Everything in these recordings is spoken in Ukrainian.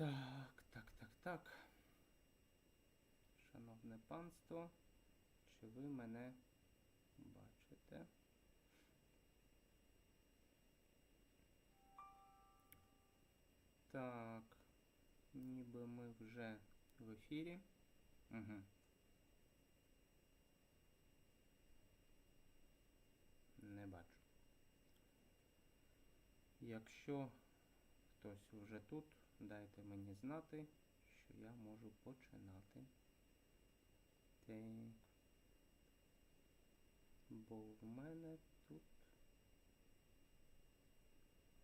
Так, так, так, так. Шановне панство, чи ви мене бачите? Так, ніби ми вже в ефірі. Угу. Не бачу. Якщо хтось вже тут, дайте мені знати, що я можу починати. Так. Бо в мене тут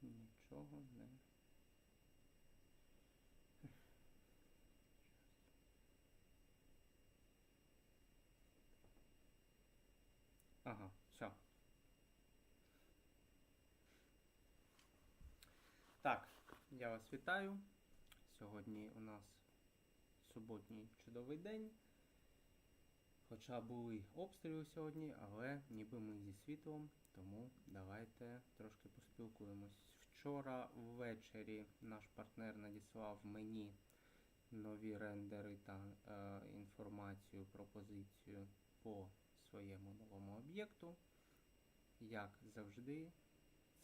нічого не. Ага, все. Так, я вас вітаю. Сьогодні у нас суботній чудовий день. Хоча були обстріли сьогодні, але ніби ми зі світлом, тому давайте трошки поспілкуємось. Вчора ввечері наш партнер надіслав мені нові рендери та е, інформацію, пропозицію по своєму новому об'єкту. Як завжди,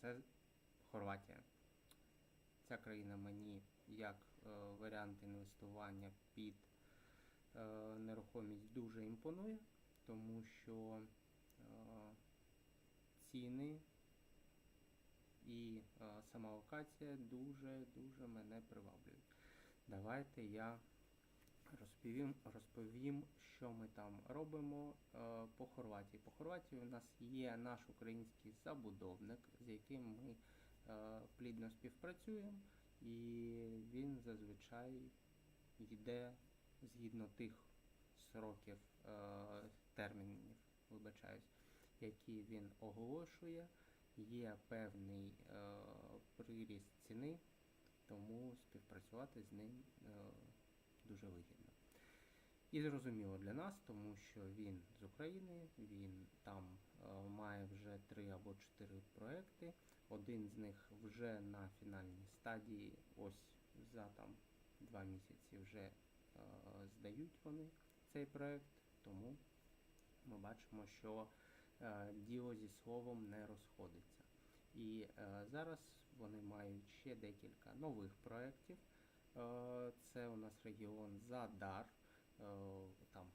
це Хорватія. Ця країна мені як е, варіант інвестування під е, нерухомість дуже імпонує, тому що е, ціни і сама локація дуже-дуже мене приваблюють. Давайте я розповім, розповім, що ми там робимо по Хорватії. По Хорватії у нас є наш український забудовник, з яким ми плідно співпрацюємо, і він зазвичай йде згідно тих сроків е, термінів, вибачаюсь, які він оголошує. Є певний е, приріст ціни, тому співпрацювати з ним е, дуже вигідно. І зрозуміло для нас, тому що він з України, він там е, має вже три або чотири проекти. Один з них вже на фінальній стадії, ось за там два місяці вже е, здають вони цей проект, тому ми бачимо, що е, діло зі словом не розходиться. І е, зараз вони мають ще декілька нових проєктів. Е, Це у нас регіон Задар. Е, Там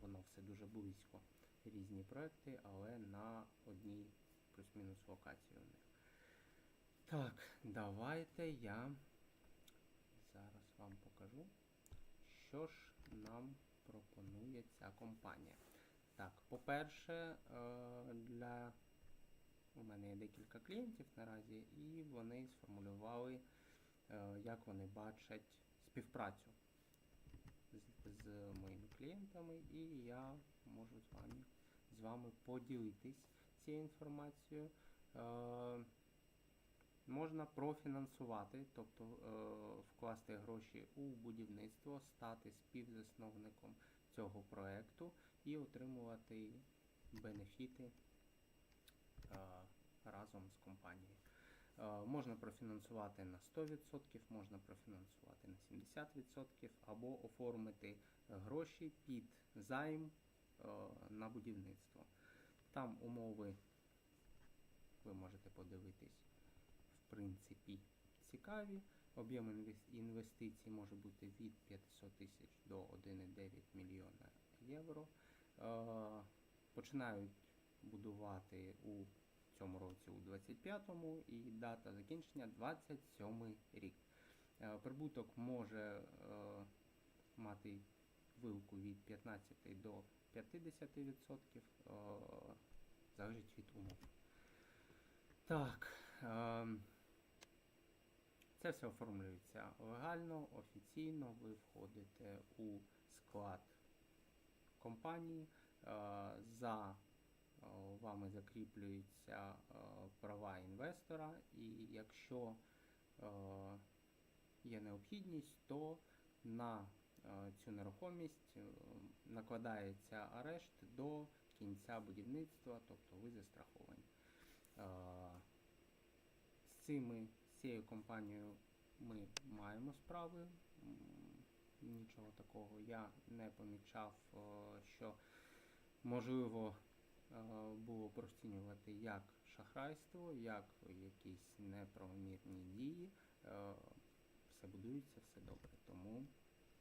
воно все дуже близько. Різні проекти, але на одній плюс-мінус локації у них. Так, давайте я зараз вам покажу, що ж нам пропонує ця компанія. Так, по-перше, е, для у мене є декілька клієнтів наразі, і вони сформулювали, е, як вони бачать співпрацю з, моїми клієнтами, і я можу з вами, з вами поділитись цією інформацією. Можна профінансувати, тобто е, вкласти гроші у будівництво, стати співзасновником цього проекту і отримувати бенефіти е, разом з компанією. Е, можна профінансувати на 100%, можна профінансувати на 70% або оформити гроші під займ на будівництво. Там умови ви можете подивитись, принципі, цікаві. Об'єм інвестицій може бути від 500 тисяч до 1,9 мільйона євро. Е, Починають будувати у цьому році, у 25-му, і дата закінчення 27 рік. Е, Прибуток може е, мати вилку від 15 до 50%, е, залежить від умов. Так. Це все оформлюється легально, офіційно. Ви входите у склад компанії. е, За е, вами закріплюються е, права інвестора, і якщо є необхідність, то на цю нерухомість накладається арешт до кінця будівництва, тобто ви застраховані. З цими цією компанією ми маємо справи. нічого такого я не помічав, е, що можливо е, було б розцінювати як шахрайство, як якісь неправомірні дії. Е, Все будується, все добре. Тому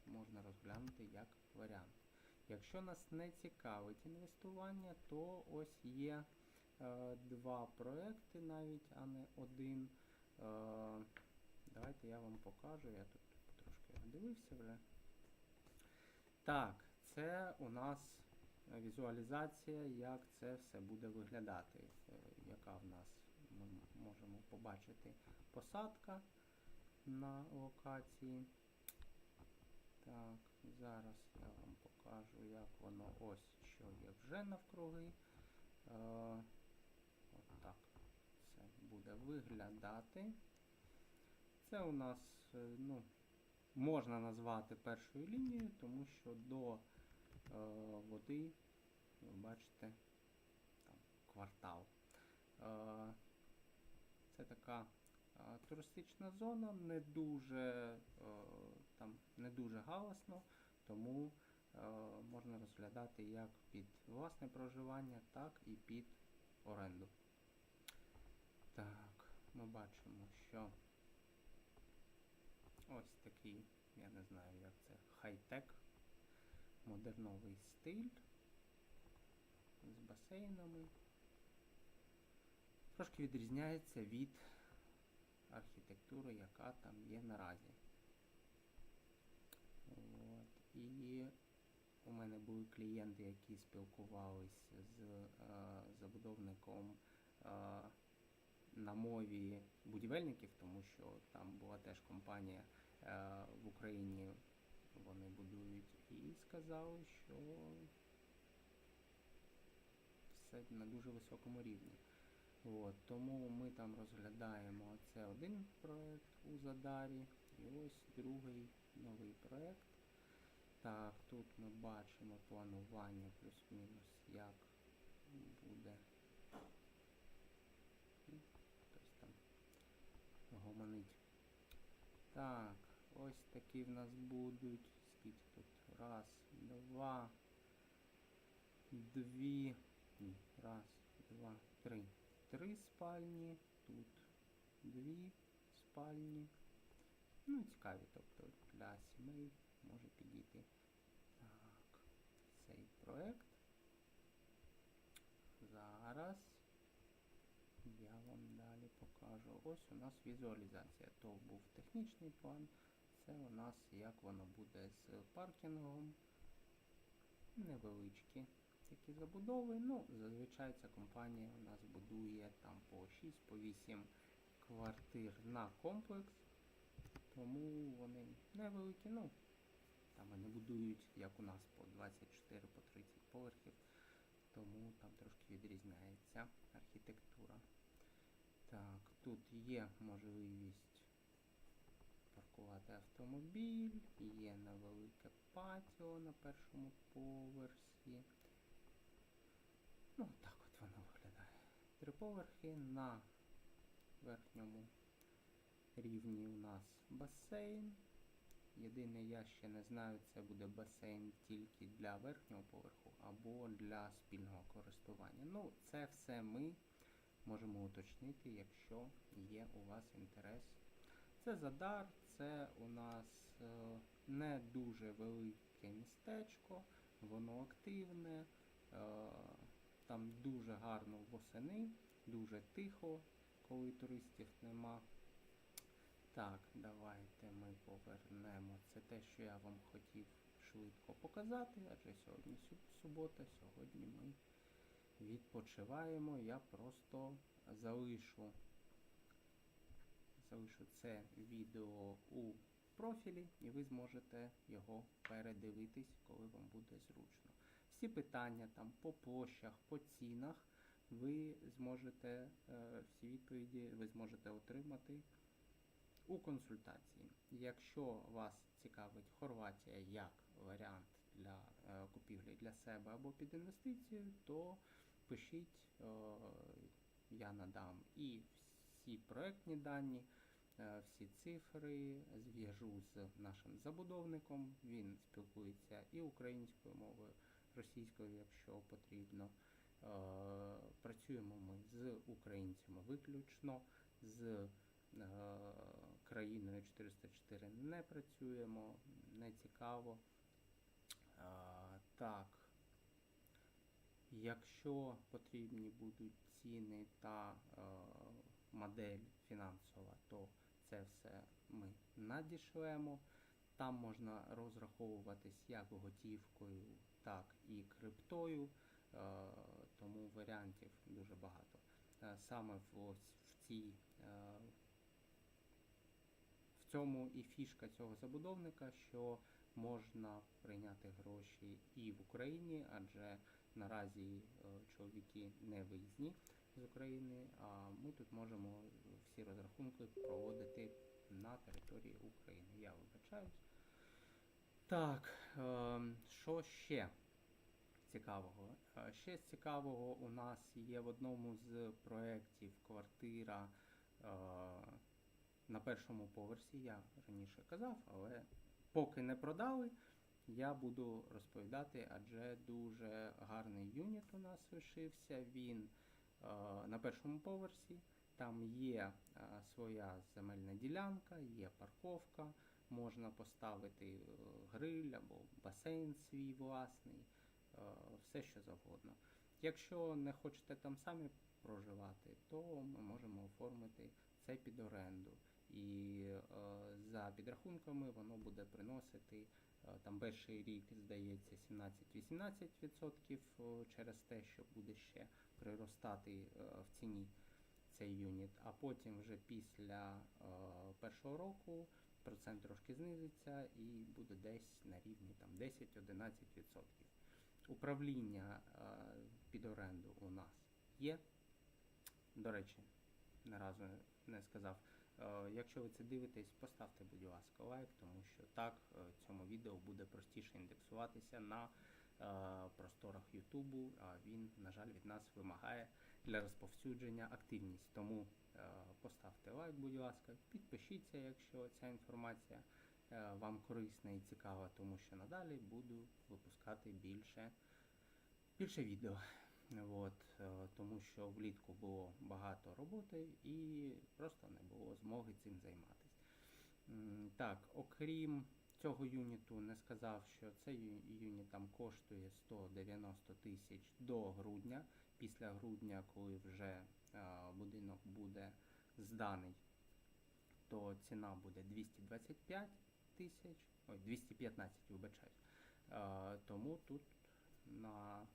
можна розглянути як варіант. Якщо нас не цікавить інвестування, то ось є два проекти навіть, а не один. Е, давайте я вам покажу. Я тут трошки дивився вже. Так, це у нас візуалізація, як це все буде виглядати. Е, яка в нас ми можемо побачити посадка на локації. Так, зараз я вам покажу, як воно ось що є вже навкруги. Буде виглядати. Це у нас, е, ну, можна назвати першою лінією, тому що до е, води, ви бачите, там квартал. Е, це така е, туристична зона, не дуже, е, там, не дуже галасно, тому е, можна розглядати як під власне проживання, так і під оренду. Так, ми бачимо, що ось такий, я не знаю, як це, хай-тек, модерновий стиль з басейнами. Трошки відрізняється від архітектури, яка там є наразі. От. І у мене були клієнти, які спілкувались з е, забудовником е, на мові будівельників, тому що там була теж компанія е, в Україні, вони будують, і сказали, що все на дуже високому рівні. От, тому ми там розглядаємо це один проект у Задарі, і ось другий новий проект. Так, тут ми бачимо планування плюс-мінус, як буде. Ну, Хтось там гомонить. Так, ось такі в нас будуть. Скільки тут? Раз, два, дві. Ні, раз, два, три. Три спальні. Тут дві спальні. Ну, цікаві, тобто для сімей може підійти. Так, цей проект. Зараз я вам далі покажу. Ось у нас візуалізація. То був технічний план. Це у нас як воно буде з паркінгом. Невеличкі такі забудови. Ну, зазвичай ця компанія у нас будує там по 6, по 8 квартир на комплекс. Тому вони невеликі, ну, там вони будують, як у нас, по 24, по 30 поверхів, тому там трошки відрізняється архітектура. Так, тут є можливість паркувати автомобіль, є невелике патіо на першому поверсі. Ну, так от воно виглядає. Три поверхи на верхньому рівні у нас басейн. Єдине, я ще не знаю, це буде басейн тільки для верхнього поверху або для спільного користування. Ну, це все ми можемо уточнити, якщо є у вас інтерес. Це Задар, це у нас е, не дуже велике містечко, воно активне, е, там дуже гарно восени, дуже тихо, коли туристів нема. Так, давайте ми повернемо. Це те, що я вам хотів швидко показати, адже сьогодні субота, сьогодні ми відпочиваємо. Я просто залишу, залишу це відео у профілі, і ви зможете його передивитись, коли вам буде зручно. Всі питання там по площах, по цінах, ви зможете, е, всі відповіді ви зможете отримати у консультації. Якщо вас цікавить Хорватія як варіант для е, купівлі для себе або під інвестицію, то пишіть, е, я надам і всі проектні дані, е, всі цифри, зв'яжу з нашим забудовником. Він спілкується і українською мовою, російською, якщо потрібно. Е, Працюємо ми з українцями виключно, з країною 404 не працюємо, не цікаво. Так, якщо потрібні будуть ціни та е, модель фінансова, то це все ми надішлемо. Там можна розраховуватись як готівкою, так і криптою, е, тому варіантів дуже багато. Е, Саме в, ось в цій е, в цьому і фішка цього забудовника, що можна прийняти гроші і в Україні, адже наразі е, чоловіки не виїзні з України, а ми тут можемо всі розрахунки проводити на території України. Я вибачаюсь. Так, е, що ще цікавого? Е, Ще з цікавого у нас є в одному з проєктів квартира на першому поверсі. Я раніше казав, але поки не продали, я буду розповідати, адже дуже гарний юніт у нас лишився. Він е, на першому поверсі. Там є е, своя земельна ділянка, є парковка, можна поставити е, гриль або басейн свій власний, е, все що завгодно. Якщо не хочете там самі проживати, то ми можемо оформити це під оренду. І е, за підрахунками воно буде приносити там перший рік, здається, 17-18% е, через те, що буде ще приростати е, в ціні цей юніт, а потім вже після е, першого року процент трошки знизиться і буде десь на рівні там 10-11%. Управління е, під оренду у нас є. До речі, не разу не сказав. Е, Якщо ви це дивитесь, поставте, будь ласка, лайк, тому що так е, цьому відео буде простіше індексуватися на е, просторах Ютубу, а він, на жаль, від нас вимагає для розповсюдження активність. Тому поставте лайк, будь ласка, підпишіться, якщо ця інформація вам корисна і цікава, тому що надалі буду випускати більше, більше відео. От, е, тому що влітку було багато роботи і просто не було змоги цим займатися. Так, окрім цього юніту, не сказав, що цей юніт там коштує 190 тисяч до грудня. Після грудня, коли вже е, будинок буде зданий, то ціна буде 225 тисяч, ой, 215, вибачаюсь. Е, Тому тут на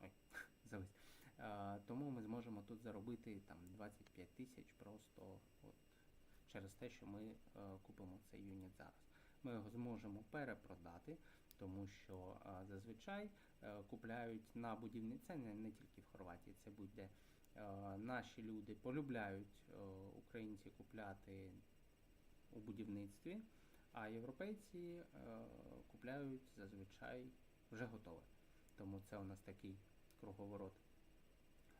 Ой, завис. Е, Тому ми зможемо тут заробити там 25 тисяч просто от, через те, що ми е, купимо цей юніт зараз. Ми його зможемо перепродати, тому що е, зазвичай е, купляють на будівні це не, тільки в Хорватії, це будь-де. Е, Наші люди полюбляють е, українці купляти у будівництві. А європейці е, купляють зазвичай вже готове. Тому це у нас такий круговорот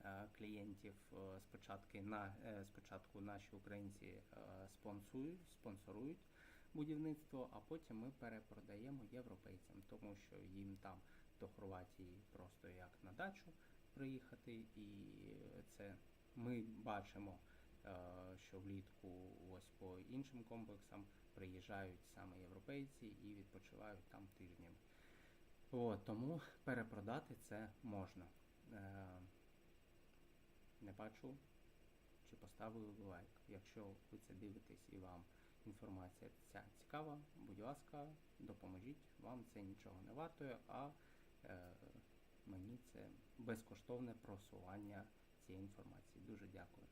е, клієнтів. Е, спочатку, на, спочатку наші українці спонсують, спонсорують будівництво, а потім ми перепродаємо європейцям, тому що їм там до Хорватії просто як на дачу приїхати, і це ми бачимо, що влітку ось по іншим комплексам приїжджають саме європейці і відпочивають там тижнями. От, тому перепродати це можна. Е, не бачу, чи поставили лайк. Якщо ви це дивитесь і вам інформація ця цікава, будь ласка, допоможіть. Вам це нічого не вартує, а е, мені це безкоштовне просування цієї інформації. Дуже дякую.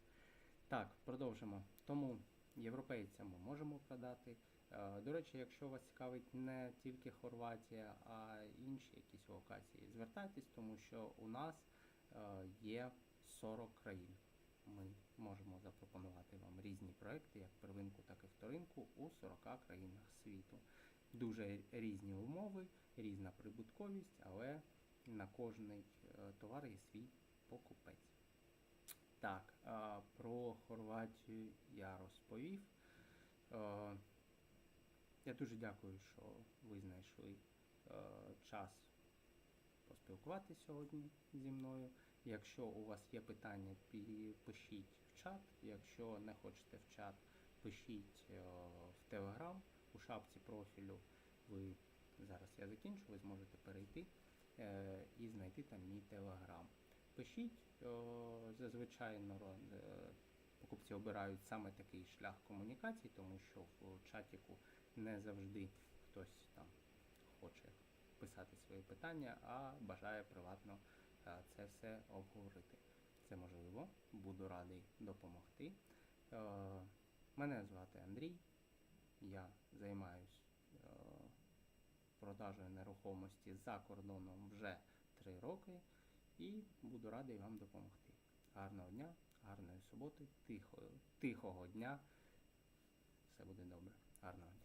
Так, продовжимо. Тому європейцям ми можемо продати. Е, До речі, якщо вас цікавить не тільки Хорватія, а інші якісь локації, звертайтесь, тому що у нас е, є 40 країн. Ми можемо запропонувати вам різні проекти, як первинку, так і вторинку, у 40 країнах світу. Дуже різні умови, різна прибутковість, але на кожний е, товар є свій покупець. Так, Про Хорватію я розповів. Я дуже дякую, що ви знайшли час поспілкуватися сьогодні зі мною. Якщо у вас є питання, пишіть в чат. Якщо не хочете в чат, пишіть в Телеграм у шапці профілю. Ви зараз я закінчу, ви зможете перейти е, і знайти там мій телеграм. Пишіть, е, зазвичай народ, е, покупці обирають саме такий шлях комунікації, тому що в чатіку не завжди хтось там хоче писати свої питання, а бажає приватно е, це все обговорити. Це можливо, буду радий допомогти. Е, Мене звати Андрій, я займаюсь продажею нерухомості за кордоном вже 3 роки і буду радий вам допомогти. Гарного дня, гарної суботи, тихого, тихого дня. Все буде добре.